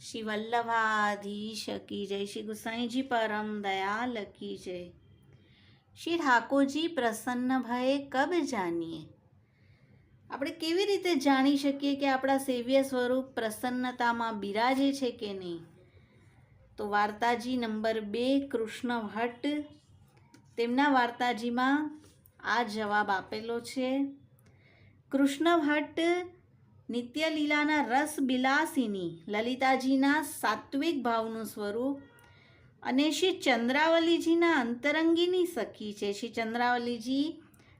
શ્રી વલ્લભાધીશ કી જય શ્રી ગુસાઈજી પરમ દયાલ કી જય શ્રી ઠાકોરજી પ્રસન્ન ભયે કબ જાનીએ આપણે કેવી રીતે જાણી શકીએ કે આપણા સેવ્ય સ્વરૂપ પ્રસન્નતામાં બિરાજે છે કે નહીં? તો વાર્તાજી નંબર બે, કૃષ્ણ ભટ્ટ, તેમના વાર્તાજીમાં આ જવાબ આપેલો છે. કૃષ્ણ ભટ્ટ નિત્યલીલાના રસ બિલાસીની લલિતાજીના સાત્વિક ભાવનું સ્વરૂપ અને શ્રી ચંદ્રાવલીજીના અંતરંગીની સખી છે. શ્રી ચંદ્રાવલીજી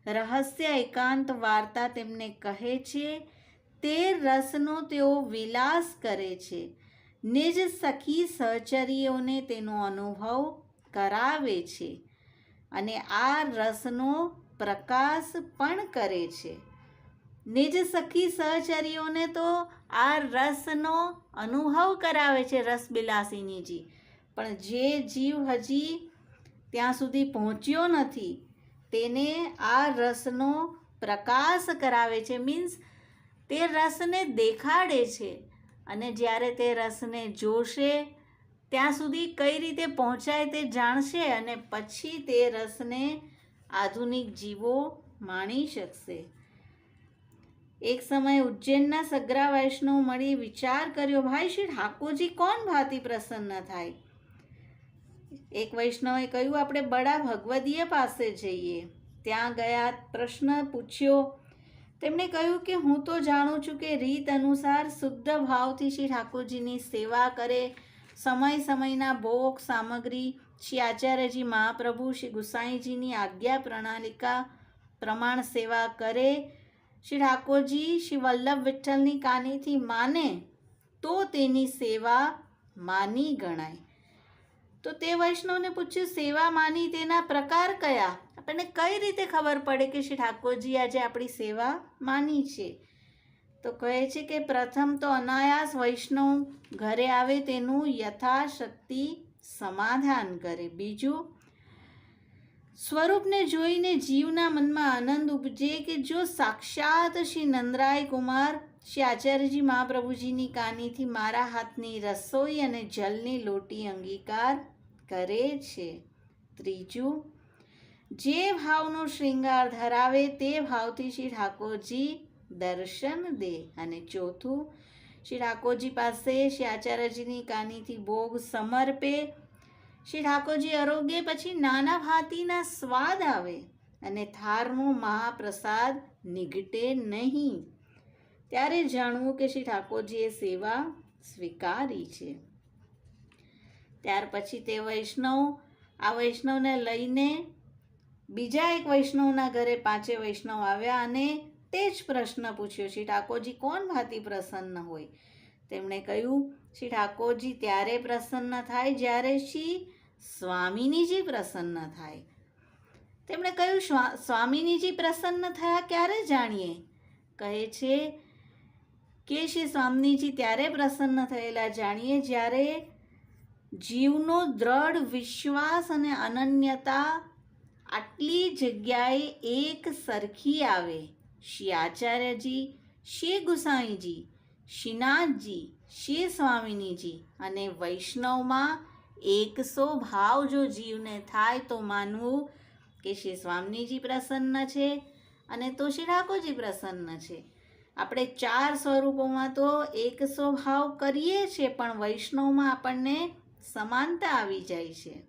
રહસ્ય એકાંત વાર્તા તેમને કહે છે, તે રસનો તેઓ વિલાસ કરે છે. નિજ સખી સહચરીઓને તેનો અનુભવ કરાવે છે અને આ રસનો પ્રકાશ પણ કરે છે. નિજ સખી સહચરીઓને તો આ રસનો અનુભવ કરાવે છે રસબિલાસીનીજી. પણ જે જીવ હજી ત્યાં સુધી પહોંચ્યો નથી, તેને આ રસનો પ્રકાશ કરાવે છે. મીન્સ તે રસને દેખાડે છે અને જ્યારે તે રસને જોશે, ત્યાં સુધી કઈ રીતે પહોંચાય તે જાણશે અને પછી તે રસને આધુનિક જીવો માણી શકશે. એક સમયે ઉજ્જૈનના સગ્રા વૈષ્ણવ મળી વિચાર કર્યો, ભાઈ શ્રી ઠાકોરજી, કોણ ભાતી પ્રસન્ન થાય? એક વૈષ્ણવે કહ્યું, આપણે બડા ભગવદીય પાસે જઈએ. ત્યાં ગયા, પ્રશ્ન પૂછ્યો. તેમણે કહ્યું કે, હું તો જાણું છું કે રીત અનુસાર શુદ્ધ ભાવથી શ્રી ઠાકોરજીની સેવા કરે. સમય સમયના ભોગ, સામગ્રી. શ્રી આચાર્યજી મહાપ્રભુ, શ્રી ગુસાઈજીની આજ્ઞા પ્રણાલિકા પ્રમાણ સેવા કરે. શ્રી ઠાકોરજી શ્રી વલ્લભ વિઠ્ઠલની કાનીથી માને, તો તેની સેવા માની ગણાય. તો તે વૈષ્ણવને પૂછ્યું, સેવા માની તેના પ્રકાર કયા? આપણને કઈ રીતે ખબર પડે કે શ્રી ઠાકોરજી આજે આપણી સેવા માની છે? તો કહે છે કે પ્રથમ તો અનાયાસ વૈષ્ણવ ઘરે આવે તેનું યથાશક્તિ સમાધાન કરે. બીજું સ્વરૂપને જોઈને જીવના મનમાં આનંદ ઉપજે કે જો સાક્ષાત શ્રી નંદરાય કુમાર, શ્રી આચાર્યજી મહાપ્રભુજીની કાનીથી મારા હાથની રસોઈ અને જલની લોટી અંગીકાર કરે છે. ત્રીજું, જે ભાવનો શ્રૃંગાર ધરાવે તે ભાવથી શ્રી ઠાકોરજી દર્શન દે. અને ચોથું, શ્રી ઠાકોરજી પાસે શ્રી આચાર્યજીની કાનીથી ભોગ સમર્પે શ્રી ઠાકોરજી આરોગ્ય પછી નાના ભાતીના સ્વાદ આવે અને થારનો મહાપ્રસાદ નીગટે નહીં. ત્યારે જાણવું કે શ્રી ઠાકોરજીએ સેવા સ્વીકારી છે. ત્યાર પછી તે વૈષ્ણવ, આ વૈષ્ણવને લઈને બીજા એક વૈષ્ણવના ઘરે પાંચે વૈષ્ણવ આવ્યા અને તે જ પ્રશ્ન પૂછ્યો, શ્રી ઠાકોરજી, કોણ ભાતી પ્રસન્ન હોય? તેમણે કહ્યું, શ્રી ઠાકોરજી, ત્યારે પ્રસન્ન થાય જ્યારે શ્રી સ્વામિનીજી પ્રસન્ન થાય. તેમણે કહ્યું, "સ્વા- સ્વામિનીજી પ્રસન્ન થયા ક્યારે જાણીએ? કહે છે કે શ્રી સ્વામિનીજી ત્યારે પ્રસન્ન થયેલા જાણીએ જ્યારે જીવનો દ્રઢ વિશ્વાસ અને અનન્યતા આટલી જગ્યાએ એક સરખી આવે. શ્રી આચાર્યજી, શ્રી ગુસાઈજી, શ્રીનાથજી, શ્રી સ્વામિનીજી અને વૈષ્ણવમાં એકસો ભાવ જો જીવને થાય તો માનવું કે શ્રી સ્વામીજી પ્રસન્ન છે અને તો શ્રી ઠાકોરજી પ્રસન્ન છે. આપણે ચાર સ્વરૂપોમાં તો એકસો ભાવ કરીએ છીએ, પણ વૈષ્ણવમાં આપણને સમાનતા આવી જાય છે.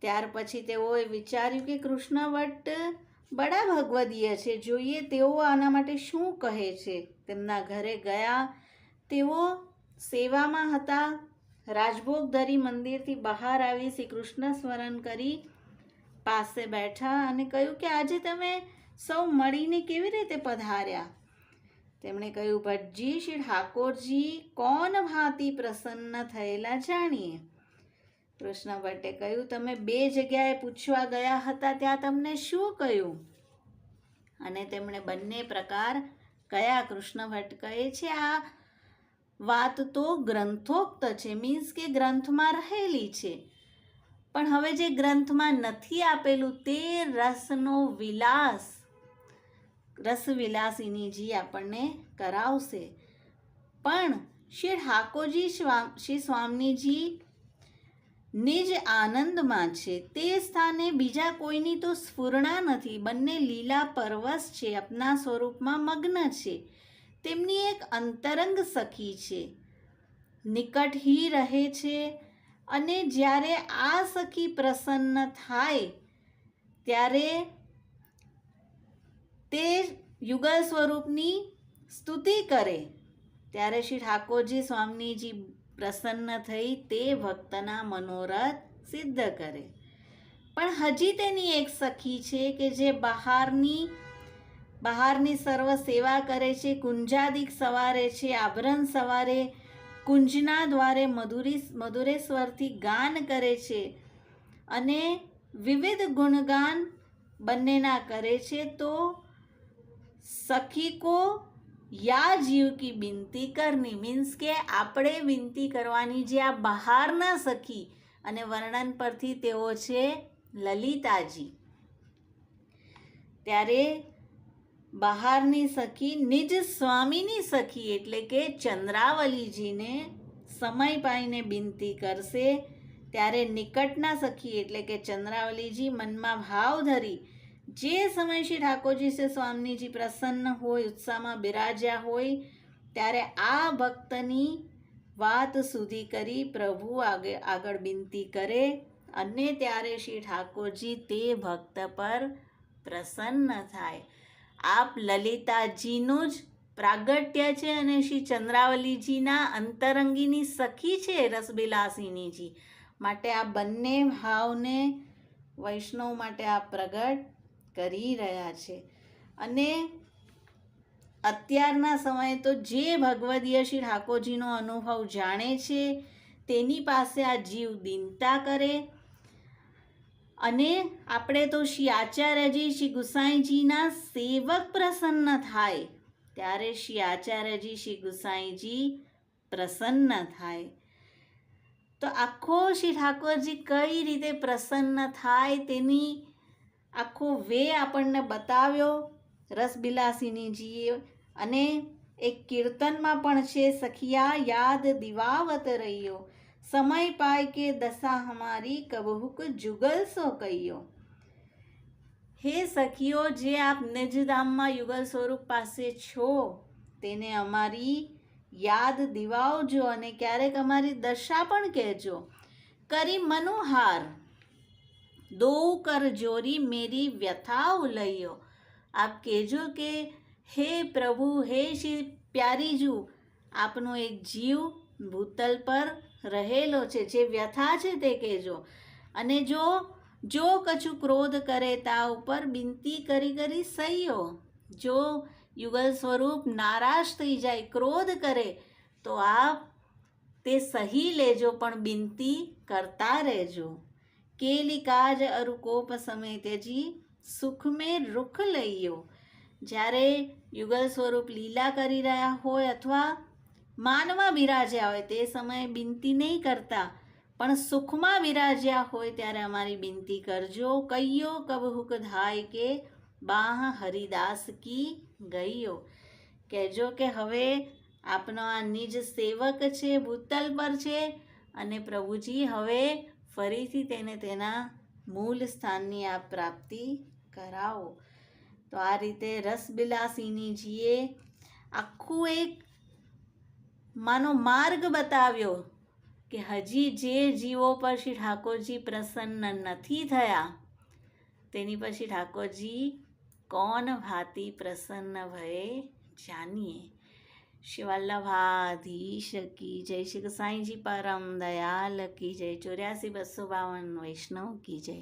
ત્યાર પછી તેઓએ વિચાર્યું કે કૃષ્ણ ભટ્ટ બડા ભગવદીય છે. જોઈએ તેઓ આના માટે શું કહે છે? તેમના ઘરે ગયા, તેઓ સેવામાં હતા રાજભોગ ધરી મંદિરથી બહાર આવી શ્રી કૃષ્ણ સ્મરણ કરી પાસે બેઠા અને કહ્યું કે આજે તમે સૌ મળીને કેવી રીતે પધાર્યા? તેમણે કહ્યું ભટજી શ્રી ઠાકોરજી, કોણ ભાંતિ પ્રસન્ન થયેલા જાણીએ? કૃષ્ણ ભટ્ટે કહ્યું, તમે બે જગ્યાએ પૂછવા ગયા હતા, ત્યાં તમને શું કહ્યું? અને તેમણે બંને પ્રકાર કયા? કૃષ્ણ ભટ્ટ કહે છે, આ વાત તો ગ્રંથોક્ત છે મીન્સ કે ગ્રંથમાં રહેલી છે. પણ હવે જે ગ્રંથમાં નથી આપેલું તે રસનો વિલાસ રસવિલાસીનીજી આપણને કરાવશે. પણ શ્રી ઠાકોરજી સ્વામ, શ્રી સ્વામીજી નિજ આનંદમાં છે. તે સ્થાને બીજા કોઈની તો સ્ફૂર્ણા નથી. બંને લીલા પરવશ છે, અપના સ્વરૂપમાં મગ્ન છે. તેમની એક અંતરંગ સખી છે. નિકટ હી રહે છે અને જ્યારે આ સખી પ્રસન્ન થાય, ત્યારે તે યુગલ સ્વરૂપની સ્તુતિ કરે. ત્યારે શ્રી ઠાકોરજી સ્વામીજી પ્રસન્ન થઈ તે ભક્તના મનોરથ સિદ્ધ કરે. પણ હજી તેની એક સખી છે કે જે બહારની બહારની સર્વ સેવા કરે છે, કુંજાદિક સવારે છે, આભરણ સવારે કુંજના દ્વારે મધુરી, મધુરેશ્વરથી ગાન કરે છે અને વિવિધ ગુણગાન બંનેના કરે છે, તો સખી કો યા જીવ કી બિનતી કરની મીન્સ કે આપણે વિનંતી કરવાની જે આ બહારના સખી અને વર્ણન પરથી તેઓ છે લલિતાજી. ત્યારે બહારની સખી નિજ સ્વામીની સખી એટલે કે ચંદ્રાવલીજીને સમય પાઈને બિનતી કરશે. ત્યારે નિકટના સખી એટલે કે ચંદ્રાવલીજી મનમાં ભાવ ધરી જે સમય શ્રી ઠાકોરજી છે સ્વામીજી પ્રસન્ન હોય, ઉત્સાહમાં બિરાજ્યા હોય, ત્યારે આ ભક્તની વાત સુધી કરી પ્રભુ આગળ આગળ બિનતી કરે અને ત્યારે શ્રી ઠાકોરજી તે ભક્ત પર પ્રસન્ન થાય. આપ લલિતાજીનું જ પ્રાગટ્ય છે અને શ્રી ચંદ્રાવલીજીના અંતરંગીની સખી છે રસબિલાસિનીજી. માટે આ બંને ભાવને વૈષ્ણવ માટે આ પ્રગટ કરી રહ્યા છે. અને અત્યારના સમયે તો જે ભગવદીય શ્રી ઠાકોરજીનો અનુભવ જાણે છે, તેની પાસે આ જીવ દીનતા કરે અને આપણે તો શ્રી આચાર્યજી શ્રી ગુસાઈજીના સેવક પ્રસન્ન થાય. ત્યારે શ્રી આચાર્યજી શ્રી ગુસાઈજી પ્રસન્ન થાય. તો આખો શ્રી ઠાકોરજી કઈ રીતે પ્રસન્ન થાય તેની આખો વે આપણને બતાવ્યો રસબિલાસિનીજીએ. અને એક કીર્તનમાં પણ છે, સખિયા યાદ દિવાવત રહ્યો. સમય પાય કે દશા હમારી કબહુક જુગલ સો કહીયો હે સખીઓ, જે આપ નિજધામમાં યુગલ સ્વરૂપ પાસે છો, તેને અમારી યાદ દિવાવજો અને ક્યારેક અમારી દશા પણ કહેજો. કરી મનોહાર દો કર જોરી મેરી વ્યથા ઉલૈયો આપ કહેજો કે, હે પ્રભુ, હે શ્રી પ્યારીજુ, આપનો એક જીવ ભૂતલ પર રહેલો છે, જે વ્યથા છે તે કહેજો. અને જો જો કછું ક્રોધ કરે તા ઉપર બિનતી કરી કરી સહીઓ. જો યુગલ સ્વરૂપ નારાજ થઈ જાય, ક્રોધ કરે, તો આપ તે સહી લેજો, પણ બિનતી કરતા રહેજો. કેલી કાજ અરુકોપ સમેતજી સુખ મેં રૂખ લઈયો જ્યારે યુગલ સ્વરૂપ લીલા કરી રહ્યા હોય અથવા માનમાં બિરાજ્યા હોય તે સમયે બિનતી નહીં કરતા. પણ સુખમાં બિરાજ્યા હોય ત્યારે અમારી બિનતી કરજો. કહીયો કબહુક ધાય કે બાહ હરિદાસ કી ગઈયો કહેજો કે હવે આપનો આ નિજ સેવક છે, ભૂતલ પર છે અને પ્રભુજી હવે ફરીથી તેને તેના મૂળ સ્થાનની આ પ્રાપ્તિ કરાવો. તો આ રીતે રસબિલાસીનીજીએ આખું એક માનો માર્ગ બતાવ્યો કે હજી જે જીવો પર શ્રી ઠાકોરજી પ્રસન્ન નથી થયા, તેની પછી ઠાકોરજી કોણ ભાતી પ્રસન્ન ભયે જાનીએ? શિવલ્લભાધીશ કી જય શ્રી સાંઈજી પરમ દયાલ કી જય. ચોર્યાસી બસો બાવન વૈષ્ણવ કી જય.